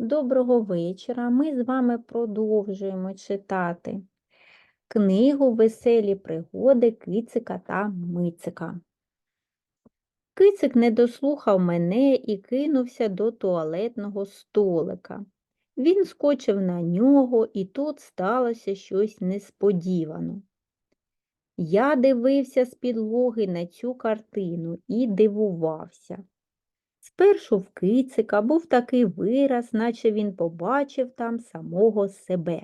Доброго вечора. Ми з вами продовжуємо читати книгу Веселі пригоди Кицика та Мицика. Кицик не дослухав мене і кинувся до туалетного столика. Він скочив на нього, і тут сталося щось несподівано. Я дивився з підлоги на цю картину і дивувався. Спершу в кицика був такий вираз, наче він побачив там самого себе.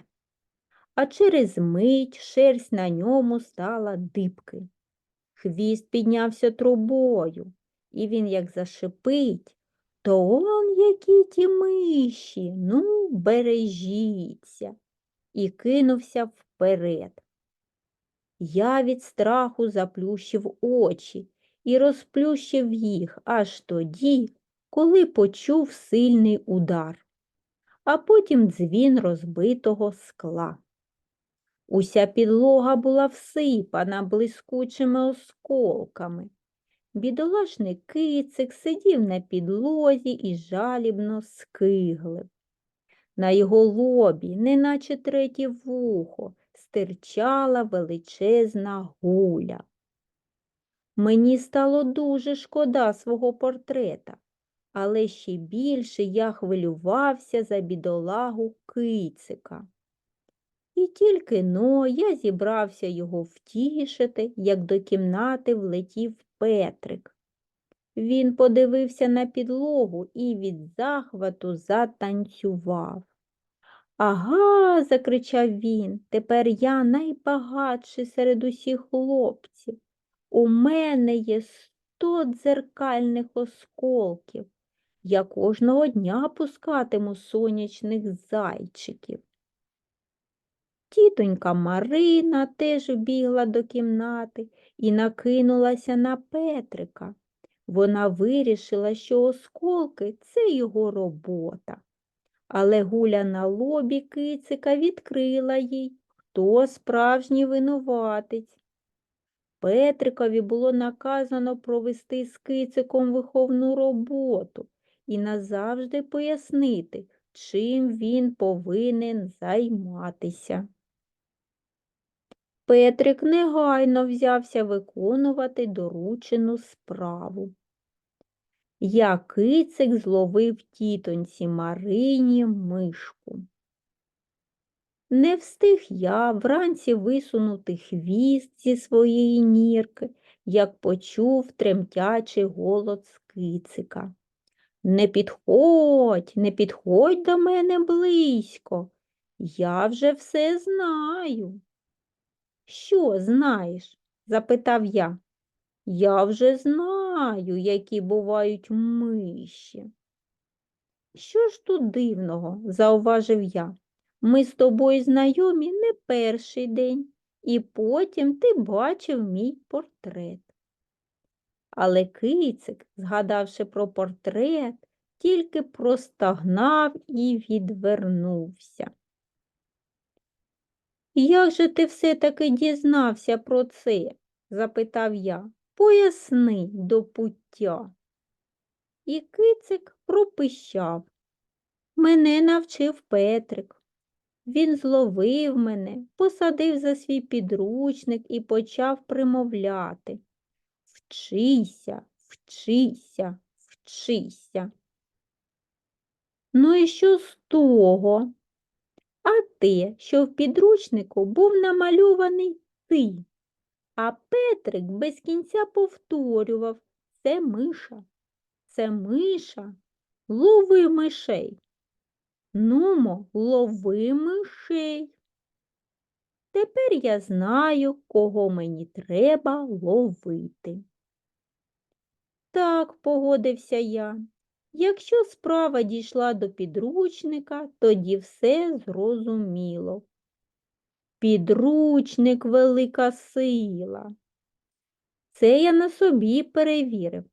А через мить шерсть на ньому стала дибки. Хвіст піднявся трубою, і він як зашипить, то он які ті миші, ну, бережіться, і кинувся вперед. Я від страху заплющив очі і розплющив їх аж тоді, коли почув сильний удар, а потім дзвін розбитого скла. Уся підлога була всипана блискучими осколками. Бідолашний кицик сидів на підлозі і жалібно скиглив. На його лобі, неначе третє вухо, стирчала величезна гуля. Мені стало дуже шкода свого портрета, але ще більше я хвилювався за бідолагу кицика. І тільки но я зібрався його втішити, як до кімнати влетів Петрик. Він подивився на підлогу і від захвату затанцював. Ага, закричав він, тепер я найбагатший серед усіх хлопців. У мене є сто дзеркальних осколків. Я кожного дня пускатиму сонячних зайчиків. Тітонька Марина теж бігла до кімнати і накинулася на Петрика. Вона вирішила, що осколки це його робота. Але гуля на лобі кицика відкрила їй, хто справжній винуватець. Петрикові було наказано провести з кициком виховну роботу і назавжди пояснити, чим він повинен займатися. Петрик негайно взявся виконувати доручену справу. Я кицик зловив тітоньці Марині мишку. Не встиг я вранці висунути хвіст зі своєї нірки, як почув тремтячий голос кицика. Не підходь, не підходь до мене близько. Я вже все знаю. Що знаєш? запитав я. Я вже знаю, які бувають миші. Що ж тут дивного, зауважив я. Ми з тобою знайомі не перший день, і потім ти бачив мій портрет. Але кицик, згадавши про портрет, тільки простагнав і відвернувся. Як же ти все-таки дізнався про це? запитав я. Поясни до пуття. І кицик пропищав. Мене навчив Петрик. Він зловив мене, посадив за свій підручник і почав примовляти. Вчися, вчися, вчися. Ну і що з того? А те, що в підручнику був намальований ти, а Петрик без кінця повторював це миша, це миша, лови мишей. Нумо, лови мишей. Тепер я знаю, кого мені треба ловити. Так, погодився я. Якщо справа дійшла до підручника, тоді все зрозуміло. Підручник велика сила. Це я на собі перевірив.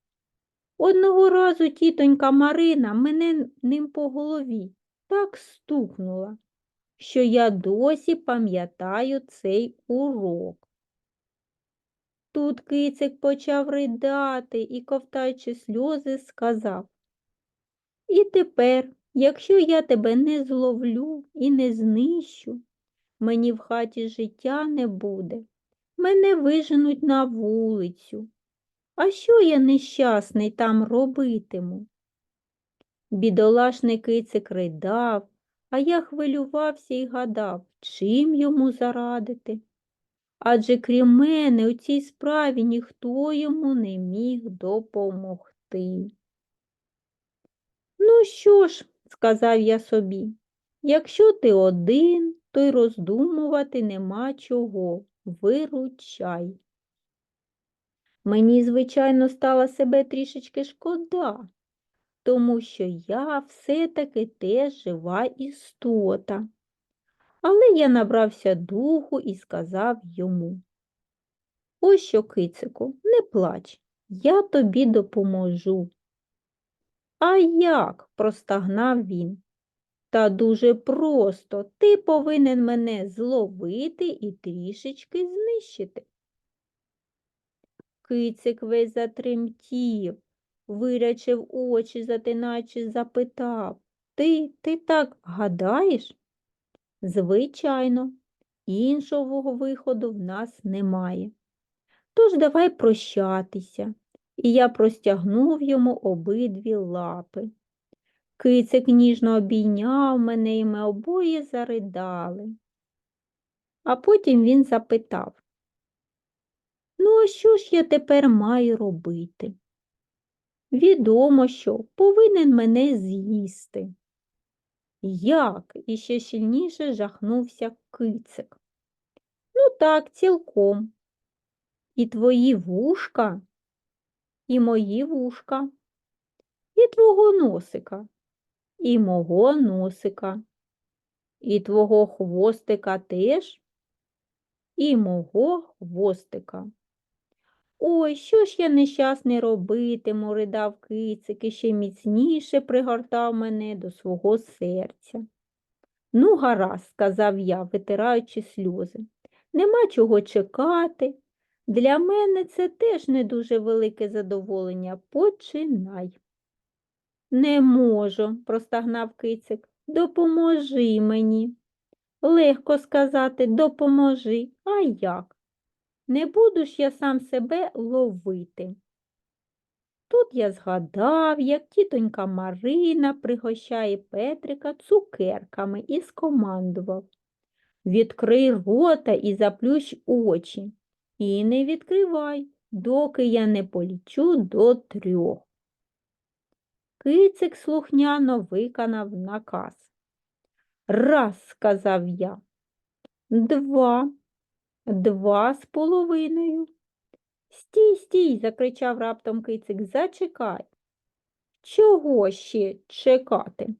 Одного разу тітонька Марина мене ним по голові так стукнула, що я досі пам'ятаю цей урок. Тут кицик почав ридати і, ковтаючи сльози, сказав І тепер, Якщо я тебе не зловлю і не знищу, мені в хаті життя не буде, мене виженуть на вулицю. А що я нещасний там робитиму? Бідолашний кицик ридав, а я хвилювався і гадав, чим йому зарадити. Адже крім мене у цій справі ніхто йому не міг допомогти. Ну що ж, сказав я собі, якщо ти один, то й роздумувати нема чого. Виручай. Мені, звичайно, стало себе трішечки шкода, тому що я все-таки теж жива істота. Але я набрався духу і сказав йому Ось що, кицику, не плач, я тобі допоможу. А як? простагнав він. Та дуже просто ти повинен мене зловити і трішечки знищити. Кицик весь затремтів, вирячив очі, затинаючи, запитав Ти, ти так гадаєш? Звичайно, іншого виходу в нас немає. Тож давай прощатися, і я простягнув йому обидві лапи. Кицик ніжно обійняв мене, і ми обоє заридали. А потім він запитав Ну, а що ж я тепер маю робити? Відомо, що повинен мене з'їсти. Як? іще сильніше жахнувся кицик. Ну так, цілком. І твої вушка, і мої вушка, і твого носика, і мого носика, і твого хвостика теж, і мого хвостика. Ой, що ж я нещасний робитиму, ридав кицик і ще міцніше пригортав мене до свого серця. Ну, гаразд, сказав я, витираючи сльози. Нема чого чекати. Для мене це теж не дуже велике задоволення. Починай. Не можу, простагнав кицик. Допоможи мені. Легко сказати, допоможи. А як? Не буду ж я сам себе ловити. Тут я згадав, як тітонька Марина пригощає Петрика цукерками і скомандував Відкрий рота і заплющ очі. І не відкривай, доки я не полічу до трьох. Кицик слухняно виконав наказ. Раз, сказав я, два, два з половиною. Стій, стій, закричав раптом кицик, зачекай. Чого ще чекати?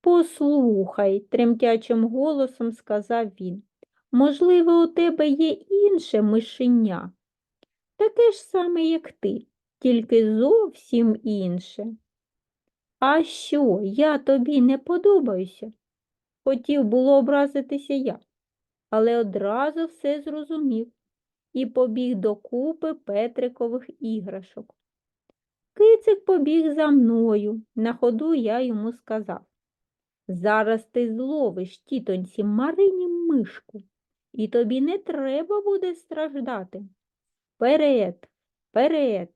Послухай, тремтячим голосом сказав він. Можливо, у тебе є інше мишеня, таке ж саме, як ти, тільки зовсім інше. А що, я тобі не подобаюся? Хотів було образитися я, але одразу все зрозумів і побіг до купи Петрикових іграшок. Кицик побіг за мною, на ходу я йому сказав. Зараз ти зловиш тітоньці Марині мишку, і тобі не треба буде страждати. Вперед, вперед.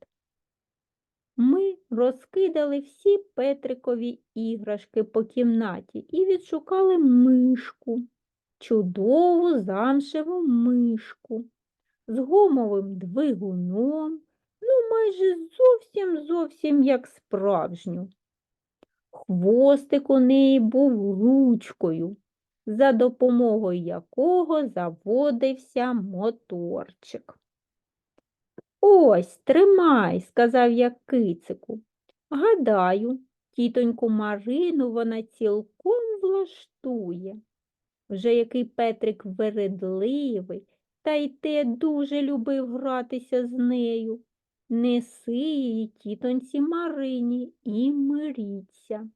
Ми розкидали всі Петрикові іграшки по кімнаті і відшукали мишку, чудову замшеву мишку з гумовим двигуном, ну майже зовсім зовсім як справжню. Хвостик у неї був ручкою, за допомогою якого заводився моторчик. Ось, тримай, сказав я кицику. Гадаю, тітоньку Марину вона цілком влаштує. Вже який Петрик вередливий, та й те дуже любив гратися з нею. Неси її тітоньці Марині і миріться.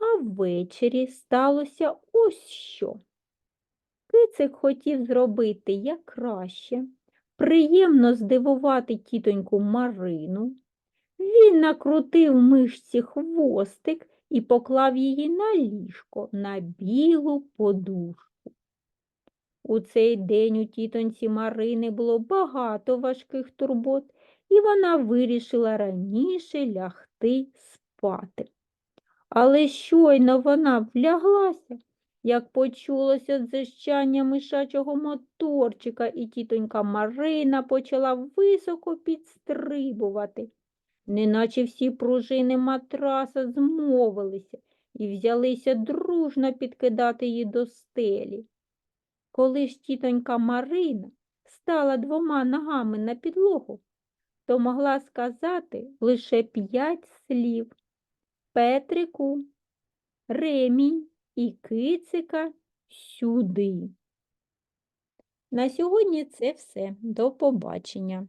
А ввечері сталося ось що. Кицик хотів зробити як краще, приємно здивувати тітоньку Марину. Він накрутив мишці хвостик і поклав її на ліжко на білу подушку. У цей день у тітоньці Марини було багато важких турбот, і вона вирішила раніше лягти спати. Але щойно вона вляглася, як почулося дзижчання мишачого моторчика, і тітонька Марина почала високо підстрибувати, неначе всі пружини матраса змовилися і взялися дружно підкидати її до стелі. Коли ж тітонька Марина стала двома ногами на підлогу, то могла сказати лише п'ять слів. Петрику, ремінь і кицика сюди. На сьогодні це все. До побачення.